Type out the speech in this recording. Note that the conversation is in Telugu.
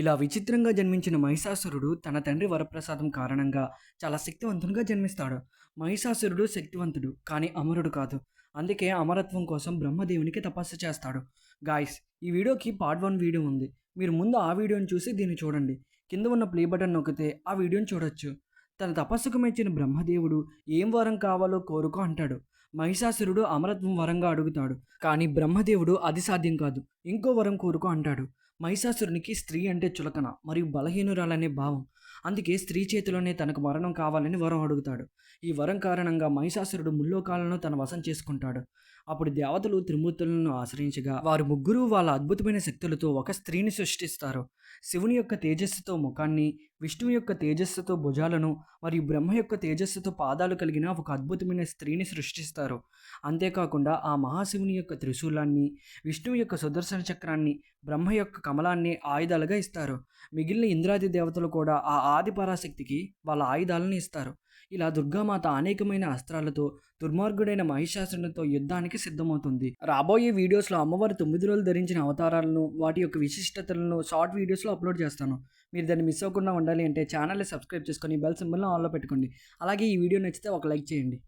ఇలా విచిత్రంగా జన్మించిన మహిషాసురుడు తన తండ్రి వరప్రసాదం కారణంగా చాలా శక్తివంతునిగా జన్మిస్తాడు. మహిషాసురుడు శక్తివంతుడు కానీ అమరుడు కాదు. అందుకే అమరత్వం కోసం బ్రహ్మదేవునికి తపస్సు చేస్తాడు. గాయస్ ఈ వీడియోకి పార్ట్ వన్ వీడియో ఉంది. మీరు ముందు ఆ వీడియోని చూసి దీన్ని చూడండి. కింద ఉన్న ప్లే బటన్ నొక్కితే ఆ వీడియోని చూడొచ్చు. తన తపస్సుకు మెచ్చిన బ్రహ్మదేవుడు ఏం వరం కావాలో కోరుకో అంటాడు. మహిషాసురుడు అమరత్వం వరంగా అడుగుతాడు. కానీ బ్రహ్మదేవుడు అది సాధ్యం కాదు. ఇంకో వరం కోరుకో అంటాడు. మహిషాసురునికి స్త్రీ అంటే చులకన మరియు బలహీనురాలనే భావం. అందుకే స్త్రీ చేతిలోనే తనకు మరణం కావాలని వరం అడుగుతాడు. ఈ వరం కారణంగా మహిషాసురుడు ముల్లోకాలను తన వశం చేసుకుంటాడు. అప్పుడు దేవతలు త్రిమూర్తులను ఆశ్రయించగా వారు ముగ్గురు వాళ్ళ అద్భుతమైన శక్తులతో ఒక స్త్రీని సృష్టిస్తారు. శివుని యొక్క తేజస్సుతో ముఖాన్ని విష్ణువు యొక్క తేజస్సుతో భుజాలను మరియు బ్రహ్మ యొక్క తేజస్సుతో పాదాలు కలిగిన ఒక అద్భుతమైన స్త్రీని సృష్టిస్తారు. అంతేకాకుండా ఆ మహాశివుని యొక్క త్రిశూలాన్ని విష్ణువు యొక్క సుదర్శన చక్రాన్ని బ్రహ్మ యొక్క కమలాన్ని ఆయుధాలుగా ఇస్తారు. మిగిలిన ఇంద్రాది దేవతలు కూడా ఆ ఆది పరాశక్తికి వాళ్ళ ఆయుధాలను ఇస్తారు. ఇలా దుర్గామాత అనేకమైన అస్త్రాలతో దుర్మార్గుడైన మహిషాసురునితో యుద్ధానికి సిద్ధమవుతుంది. రాబోయే వీడియోస్లో అమ్మవారు తొమ్మిది రోజులు ధరించిన అవతారాలను వాటి యొక్క విశిష్టతలను షార్ట్ వీడియోస్లో అప్లోడ్ చేస్తాను. మీరు దాన్ని మిస్ అవ్వకుండా ఉండాలి అంటే ఛానల్ని సబ్స్క్రైబ్ చేసుకొని బెల్ సింబల్ని ఆన్లో పెట్టుకోండి. అలాగే ఈ వీడియో నచ్చితే ఒక లైక్ చేయండి.